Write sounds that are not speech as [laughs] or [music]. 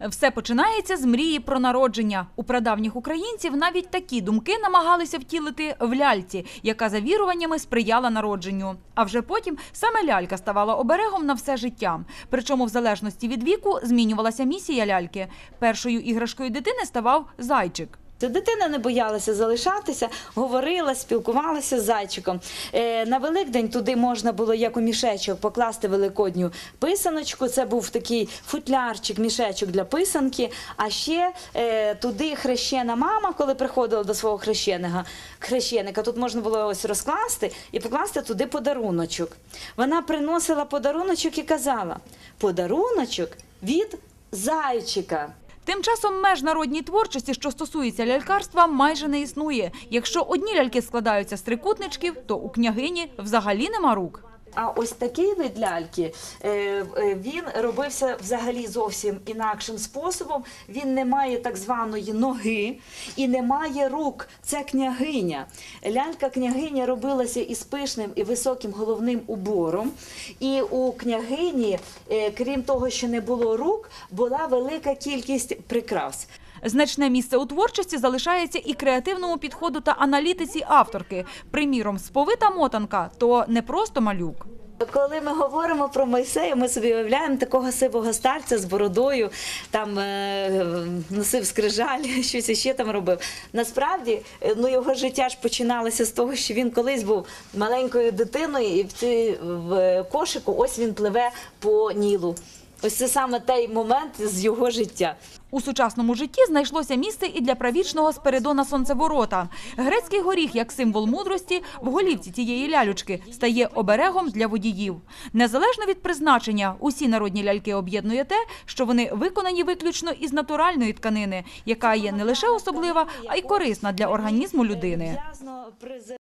Все починається з мрії про народження. У прадавніх українців навіть такі думки намагалися втілити в ляльці, яка за віруваннями сприяла народженню. А вже потім саме лялька ставала оберегом на все життя. Причому, в залежності від віку, змінювалася місія ляльки. Першою іграшкою дитини ставав зайчик. Дитина не боялася залишатися, говорила, спілкувалася з зайчиком. Е, на Великдень туди можна було як у мішечок покласти великодню писаночку. Це був такий футлярчик, мішечок для писанки. А ще е, туди хрещена мама, коли приходила до свого хрещеника, хрещеника, тут можна було ось розкласти і покласти туди подаруночок. Вона приносила подаруночок і казала: подаруночок від зайчика. Тим часом меж народній творчості, що стосується лялькарства, майже не існує. Якщо одні ляльки складаються з трикутничків, то у княгині взагалі нема рук. А ось такий вид ляльки е, е, він робився взагалі зовсім інакшим способом. Він не має так званої ноги і не має рук. Це княгиня. Лялька княгиня робилася із пишним і високим головним убором. І у княгині, е, крім того, що не було рук, була велика кількість прикрас. Значне місце у творчості залишається і креативному підходу та аналітиці авторки. Приміром, сповита мотанка то не просто малюк. Коли ми говоримо про Мойсея, ми собі уявляємо такого сивого старця з бородою, там е, носив скрижалі, [laughs] щось ще там робив. Насправді, е, ну його життя ж починалося з того, що він колись був маленькою дитиною, і в, в кошику ось він пливе по Нілу. Ось це саме той момент з його життя. У сучасному житті знайшлося місце і для правічного Спиридона Сонцеворота. Грецький горіх, як символ мудрості, в голівці цієї лялючки стає оберегом для водіїв. Незалежно від призначення, усі народні ляльки об'єднує те, що вони виконані виключно із натуральної тканини, яка є не лише особлива, а й корисна для організму людини.